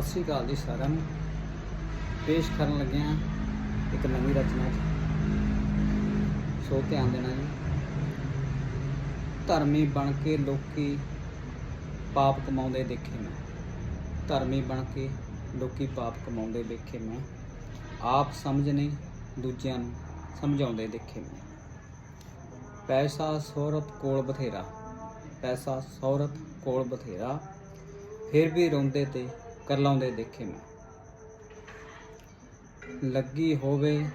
ਸਤਿ ਸ੍ਰੀ ਅਕਾਲ ਜੀ ਸਾਰਿਆਂ ਨੂੰ। ਪੇਸ਼ ਕਰਨ ਲੱਗੇ ਹਾਂ ਇੱਕ ਨਵੀਂ ਰਚਨਾ ਸੋ ਧਿਆਨ ਦੇਣਾ ਜੀ। ਧਰਮੀ ਬਣ ਕੇ ਲੋਕੀ ਪਾਪ ਕਮਾਉਂਦੇ ਦੇਖੇ ਮੈਂ। ਧਰਮੀ ਬਣ ਕੇ ਲੋਕੀ ਪਾਪ ਕਮਾਉਂਦੇ ਦੇਖੇ ਮੈਂ। ਆਪ ਸਮਝ ਨਹੀਂ ਦੂਜਿਆਂ ਨੂੰ ਸਮਝਾਉਂਦੇ ਦੇਖੇ ਮੈਂ। ਪੈਸਾ ਸ਼ੋਹਰਤ ਕੋਲ ਬਥੇਰਾ। ਪੈਸਾ ਸ਼ੋਹਰਤ ਕੋਲ ਬਥੇਰਾ। ਫਿਰ ਵੀ ਰੋਂਦੇ ਤੇ ਕਰਲਾਉਂਦੇ ਦੇਖੇ ਮੈਂ। ਲੱਗੀ ਹੋਵੇ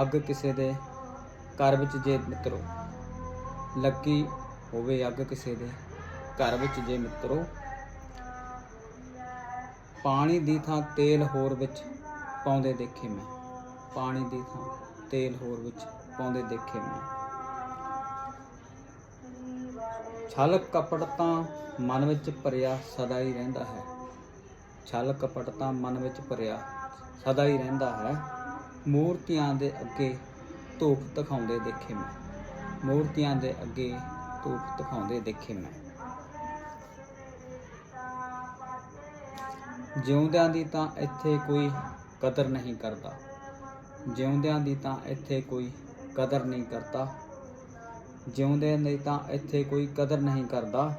ਅੱਗ ਕਿਸੇ ਦੇ ਘਰ ਵਿੱਚ ਜੇ ਮਿੱਤਰੋ। ਲੱਗੀ ਹੋਵੇ ਅੱਗ ਕਿਸੇ ਦੇ ਘਰ ਵਿੱਚ ਜੇ ਮਿੱਤਰੋ। ਪਾਣੀ ਦੀ ਥਾਂ ਤੇਲ ਹੋਰ ਵਿੱਚ ਪਾਉਂਦੇ ਦੇਖੇ ਮੈਂ। ਪਾਣੀ ਦੀ ਥਾਂ ਤੇਲ ਹੋਰ ਵਿੱਚ ਪਾਉਂਦੇ ਦੇਖੇ ਮੈਂ। ਛਲ ਕਪਟ ਤਾਂ ਮਨ ਵਿੱਚ ਭਰਿਆ ਸਦਾ ਹੀ ਰਹਿੰਦਾ ਹੈ। ਛਲ ਕਪਟ ਤਾਂ ਮਨ ਵਿੱਚ ਭਰਿਆ, ਸਦਾ ਹੀ ਰਹਿੰਦਾ ਹੈ। ਮੂਰਤੀਆਂ ਦੇ ਅੱਗੇ ਧੂਪ ਦਿਖਾਉਂਦੇ ਦੇਖੇ ਮੈਂ। ਮੂਰਤੀਆਂ ਦੇ ਅੱਗੇ ਧੂਪ ਦਿਖਾਉਂਦੇ ਦੇਖੇ ਮੈਂ। ਜਿਉਂਦਿਆਂ ਦੀ ਤਾਂ ਇੱਥੇ ਕੋਈ ਕਦਰ ਨਹੀਂ ਕਰਦਾ। ਜਿਉਂਦਿਆਂ ਦੀ ਤਾਂ ਇੱਥੇ ਕੋਈ ਕਦਰ ਨਹੀਂ ਕਰਦਾ। ਜਿਉਂਦਿਆਂ ਦੀ ਤਾਂ ਇੱਥੇ ਕੋਈ ਕਦਰ ਨਹੀਂ ਕਰਦਾ।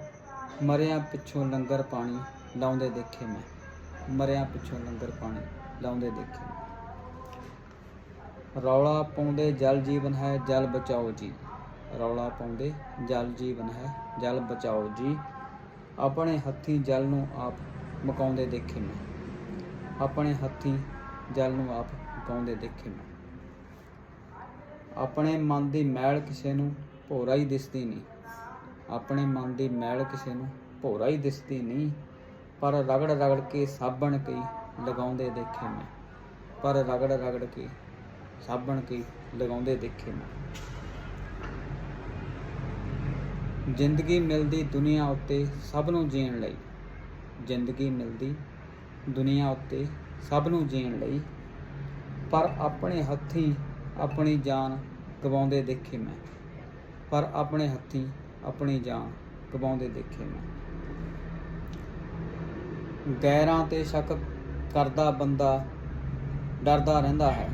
ਮਰਿਆਂ ਪਿੱਛੋਂ ਲੰਗਰ ਪਾਣੀ ਲਾਉਂਦੇ ਦੇਖੇ ਮੈਂ। ਮਰਿਆਂ ਪਿੱਛੋਂ ਲੰਗਰ ਪਾਣੀ ਲਾਉਂਦੇ ਦੇਖੇ। ਰੌਲਾ ਪਾਉਂਦੇ ਜਲ ਜੀਵਨ ਹੈ, ਜਲ ਬਚਾਓ ਜੀ। ਰੌਲਾ ਪਾਉਂਦੇ ਜਲ ਜੀਵਨ ਹੈ, ਜਲ ਬਚਾਓ ਜੀ। ਆਪਣੇ ਹੱਥੀ ਜਲ ਨੂੰ ਆਪ ਮਕਾਉਂਦੇ ਦੇਖੇ ਮੈਂ। ਆਪਣੇ ਹੱਥੀ ਜਲ ਨੂੰ ਆਪ ਮਕਾਉਂਦੇ ਦੇਖੇ ਮੈਂ। ਆਪਣੇ ਮਨ ਦੀ ਮੈਲ ਕਿਸੇ ਨੂੰ ਭੋਰਾ ਹੀ ਦਿਸਦੀ ਨਹੀਂ। ਆਪਣੇ ਮਨ ਦੀ ਮੈਲ ਕਿਸੇ ਨੂੰ ਭੋਰਾ ਹੀ ਦਿਸਦੀ ਨਹੀਂ। ਪਰ ਰਗੜ ਰਗੜ ਕੇ ਸਾਬਣ ਕਈ ਲਗਾਉਂਦੇ ਦੇਖੇ ਮੈਂ। ਪਰ ਰਗੜ ਰਗੜ ਕੇ ਸਾਬਣ ਕਈ ਲਗਾਉਂਦੇ ਦੇਖੇ ਮੈਂ। ਜ਼ਿੰਦਗੀ ਮਿਲਦੀ ਦੁਨੀਆ ਉੱਤੇ ਸਭ ਨੂੰ ਜੀਣ ਲਈ। ਜ਼ਿੰਦਗੀ ਮਿਲਦੀ ਦੁਨੀਆ ਉੱਤੇ ਸਭ ਨੂੰ ਜੀਣ ਲਈ। ਪਰ ਆਪਣੇ ਹੱਥੀਂ ਆਪਣੀ ਜਾਨ ਗਵਾਉਂਦੇ ਦੇਖੇ ਮੈਂ। ਪਰ ਆਪਣੇ ਹੱਥੀਂ ਆਪਣੀ ਜਾਨ ਗਵਾਉਂਦੇ ਦੇਖੇ ਮੈਂ। ਗੈਰਾਂ ਤੇ ਸ਼ੱਕ ਕਰਦਾ ਬੰਦਾ ਡਰਦਾ ਰਹਿੰਦਾ ਹੈ।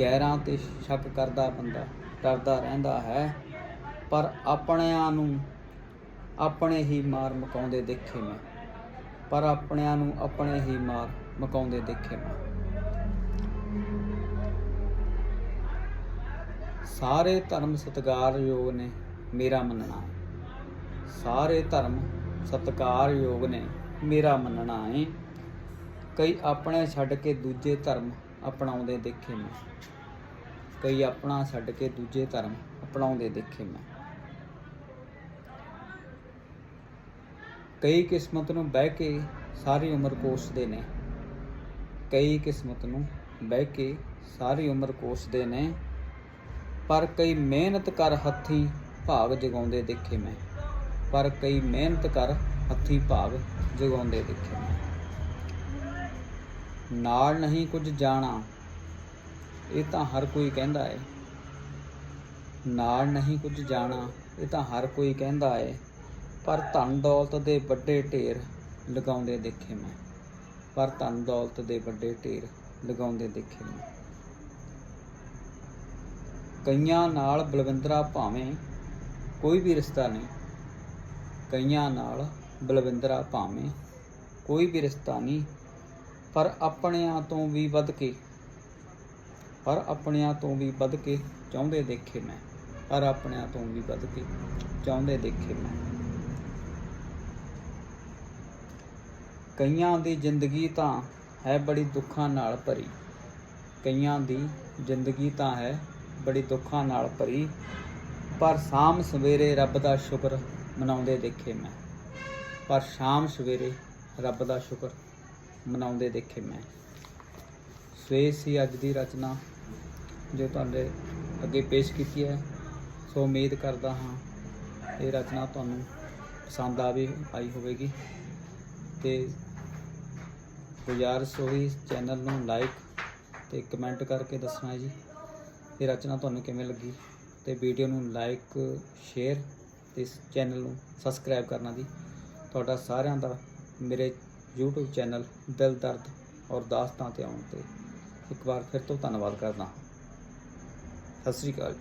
ਗੈਰਾਂ ਤੇ ਸ਼ੱਕ ਕਰਦਾ ਬੰਦਾ ਡਰਦਾ ਰਹਿੰਦਾ ਹੈ, ਪਰ ਆਪਣਿਆਂ ਨੂੰ ਆਪਣੇ ਹੀ ਮਾਰ ਮਕਾਉਂਦੇ ਦੇਖੇ ਮੈਂ। ਪਰ ਆਪਣਿਆਂ ਨੂੰ ਆਪਣੇ ਹੀ ਮਾਰ ਮਕਾਉਂਦੇ ਦੇਖੇ ਮੈਂ। ਸਾਰੇ ਧਰਮ ਸਤਿਕਾਰਯੋਗ ਨੇ ਮੇਰਾ ਮੰਨਣਾ। ਸਾਰੇ ਧਰਮ ਸਤਿਕਾਰਯੋਗ ਨੇ, ਮੇਰਾ ਮੰਨਣਾ ਏ, ਕਈ ਆਪਣੇ ਛੱਡ ਕੇ ਦੂਜੇ ਧਰਮ ਅਪਣਾਉਂਦੇ ਦੇਖੇ ਮੈਂ। ਕਈ ਆਪਣਾ ਛੱਡ ਕੇ ਦੂਜੇ ਧਰਮ ਅਪਣਾਉਂਦੇ ਦੇਖੇ ਮੈਂ। ਕਈ ਕਿਸਮਤ ਨੂੰ ਬਹਿ ਕੇ ਸਾਰੀ ਉਮਰ ਕੋਸਦੇ ਨੇ। ਕਈ ਕਿਸਮਤ ਨੂੰ ਬਹਿ ਕੇ ਸਾਰੀ ਉਮਰ ਕੋਸਦੇ ਨੇ। ਪਰ ਕਈ ਮਿਹਨਤ ਕਰ ਹੱਥੀ ਭਾਗ ਜਗਾਉਂਦੇ ਦੇਖੇ ਮੈਂ। ਪਰ ਕਈ ਮਿਹਨਤ ਕਰ ਹੱਥੀ ਭਾਗ ਜਗਾਉਂਦੇ ਦੇਖੇ। ਮੈਂ ਨਾਲ ਨਹੀਂ ਕੁਝ ਜਾਣਾ, ਇਹ ਤਾਂ ਹਰ ਕੋਈ ਕਹਿੰਦਾ ਹੈ ਨਾਲ ਨਹੀਂ ਕੁਝ ਜਾਣਾ, ਇਹ ਤਾਂ ਹਰ ਕੋਈ ਕਹਿੰਦਾ ਹੈ ਪਰ ਧਨ ਦੌਲਤ ਦੇ ਵੱਡੇ ਢੇਰ ਲਗਾਉਂਦੇ ਦੇਖੇ ਮੈਂ। ਪਰ ਧਨ ਦੌਲਤ ਦੇ ਵੱਡੇ ਢੇਰ ਲਗਾਉਂਦੇ ਦੇਖੇ ਮੈਂ। ਕਈਆਂ ਨਾਲ ਬਲਵਿੰਦਰਾ ਭਾਵੇਂ ਕੋਈ ਵੀ ਰਿਸ਼ਤਾ ਨਹੀਂ। ਕਈਆਂ ਨਾਲ ਬਲਵਿੰਦਰਾ ਭਾਵੇਂ ਕੋਈ ਵੀ ਰਿਸ਼ਤਾ ਨਹੀਂ, ਪਰ ਆਪਣਿਆਂ ਤੋਂ ਵੀ ਵੱਧ ਕੇ, ਪਰ ਆਪਣਿਆਂ ਤੋਂ ਵੀ ਵੱਧ ਕੇ ਚਾਹੁੰਦੇ ਦੇਖੇ ਮੈਂ, ਪਰ ਆਪਣਿਆਂ ਤੋਂ ਵੀ ਵੱਧ ਕੇ ਚਾਹੁੰਦੇ ਦੇਖੇ ਮੈਂ। ਕਈਆਂ ਦੀ ਜ਼ਿੰਦਗੀ ਤਾਂ ਹੈ ਬੜੀ ਦੁੱਖਾਂ ਨਾਲ ਭਰੀ, ਕਈਆਂ ਦੀ ਜ਼ਿੰਦਗੀ ਤਾਂ ਹੈ ਬੜੀ ਦੁੱਖਾਂ ਨਾਲ ਭਰੀ, ਪਰ ਸ਼ਾਮ ਸਵੇਰੇ ਰੱਬ ਦਾ ਸ਼ੁਕਰ ਮਨਾਉਂਦੇ ਦੇਖੇ ਮੈਂ। ਪਰ ਸ਼ਾਮ ਸਵੇਰੇ ਰੱਬ ਦਾ ਸ਼ੁਕਰ ਮਨਾਉਂਦੇ ਦੇਖੇ ਮੈਂ। ਸਵੇ ਸੀ ਅੱਜ ਦੀ ਰਚਨਾ ਜੋ ਤੁਹਾਡੇ ਅੱਗੇ ਪੇਸ਼ ਕੀਤੀ ਹੈ। ਸੋ ਉਮੀਦ ਕਰਦਾ ਹਾਂ ਇਹ ਰਚਨਾ ਤੁਹਾਨੂੰ ਪਸੰਦ ਆਵੇ, ਆਈ ਹੋਵੇਗੀ। ਤੇ ਗੁਜ਼ਾਰਿਸ਼ ਹੋਈ ਚੈਨਲ ਨੂੰ ਲਾਈਕ ਤੇ ਕਮੈਂਟ ਕਰਕੇ ਦੱਸਣਾ ਜੀ, ਇਹ ਰਚਨਾ ਤੁਹਾਨੂੰ ਕਿਵੇਂ ਲੱਗੀ। ਤੇ ਵੀਡੀਓ ਨੂੰ ਲਾਈਕ ਸ਼ੇਅਰ ਤੇ ਇਸ ਚੈਨਲ ਨੂੰ ਸਬਸਕ੍ਰਾਈਬ ਕਰਨਾ ਜੀ। ਤੁਹਾਡਾ ਸਾਰਿਆਂ ਦਾ ਮੇਰੇ YouTube ਚੈਨਲ ਦਿਲ ਦਰਦ ਔਰ ਦਾਸਤਾਂ ਤੇ ਆਉਣ ਤੇ ਇੱਕ ਵਾਰ ਫਿਰ ਤੋਂ ਧੰਨਵਾਦ ਕਰਦਾ ਹਾਂ। ਸਤਿ ਸ੍ਰੀ ਅਕਾਲ